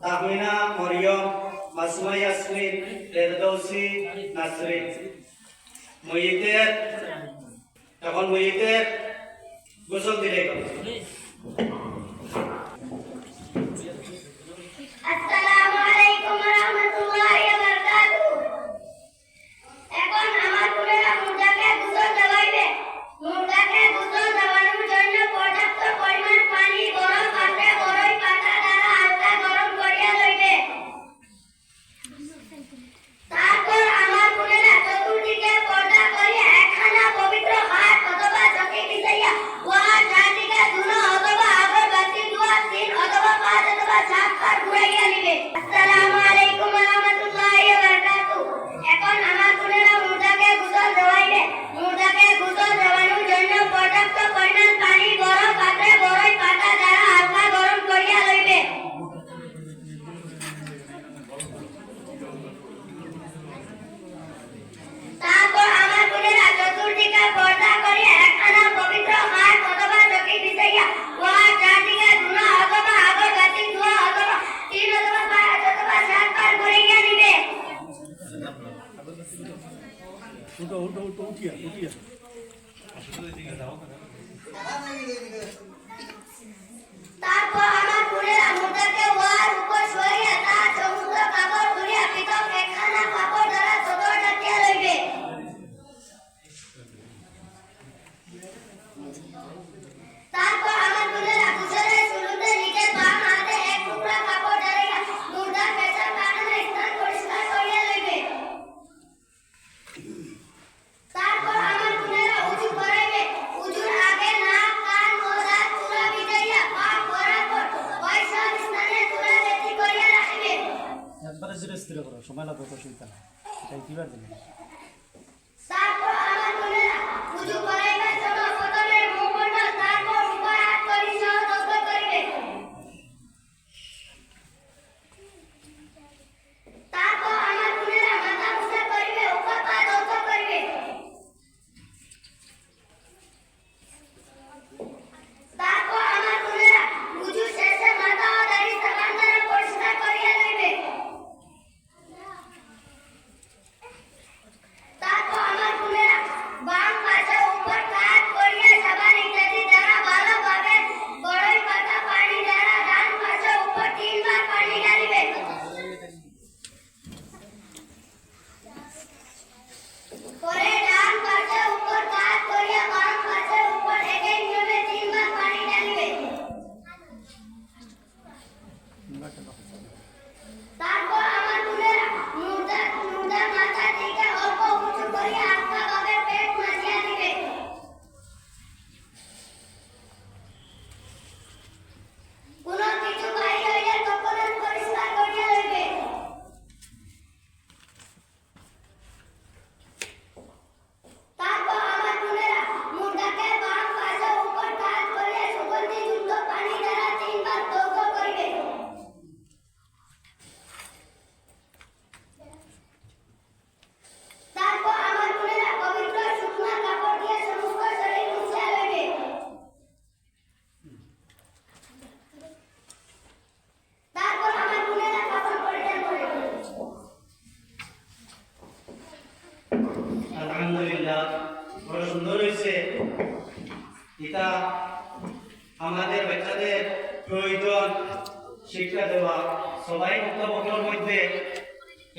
আমিনা মরিয়ম মাসমা ইয়াসমিন ফেরদৌসি নাসরিন। মইতের তখন মইতের গোসল দিলে 都都都借都借对个可能 তাদের যেটা করো সময় লাগবে তো চিন্তা এটা দিবেন আলহামদুলিল্লাহ, বড় সুন্দর হয়েছে। এটা আমাদের বাচ্চাদের প্রয়োজন শিক্ষা দেওয়া, সবাই মুক্তপক্ষের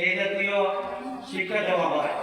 এই জাতীয় শিক্ষা দেওয়া হয়।